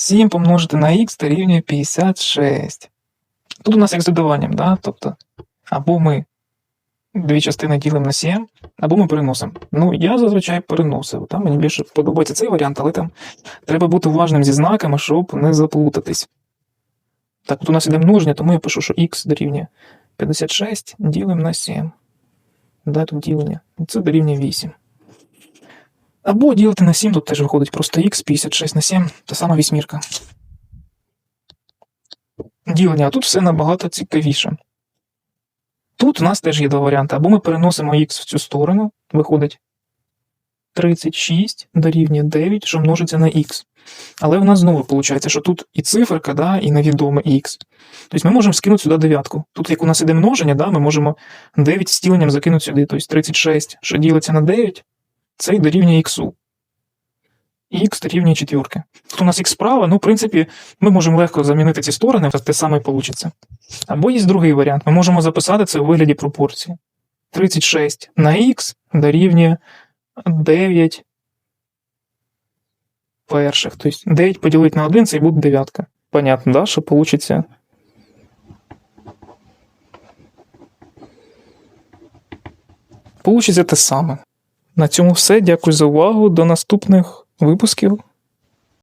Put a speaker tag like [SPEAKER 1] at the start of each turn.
[SPEAKER 1] 7 помножити на х дорівнює 56. Тут у нас як з додаванням, да? тобто, або ми дві частини ділимо на 7, або ми переносимо. Ну, я зазвичай переносив. Там мені більше подобається цей варіант, але там треба бути уважним зі знаками, щоб не заплутатись. Так, от у нас іде множення, тому я пишу, що х дорівнює 56 ділимо на 7. Да, тут ділення. Це дорівнює 8. Або ділити на 7, тут теж виходить просто х 56 на 7, та сама вісьмірка. Ділення, а тут все набагато цікавіше. Тут у нас теж є два варіанти. Або ми переносимо х в цю сторону, виходить 36 дорівнює 9, що множиться на х. Але у нас знову виходить, що тут і циферка, да, і невідоме х. Тобто ми можемо скинути сюди дев'ятку. Тут, як у нас іде множення, да, ми можемо 9 з тіленням закинути сюди. Тобто 36, що ділиться на 9, це дорівнює х. Х дорівнює четвірки. Тут у нас х справа, ну, в принципі, ми можемо легко замінити ці сторони, те саме і вийде. Або є другий варіант. Ми можемо записати це у вигляді пропорції. 36 на х дорівнює 9 перших. Тобто 9 поділити на 1 це і буде дев'ятка. Понятно, да, що вийде? Получиться те саме. На цьому все. Дякую за увагу. До наступних випусків.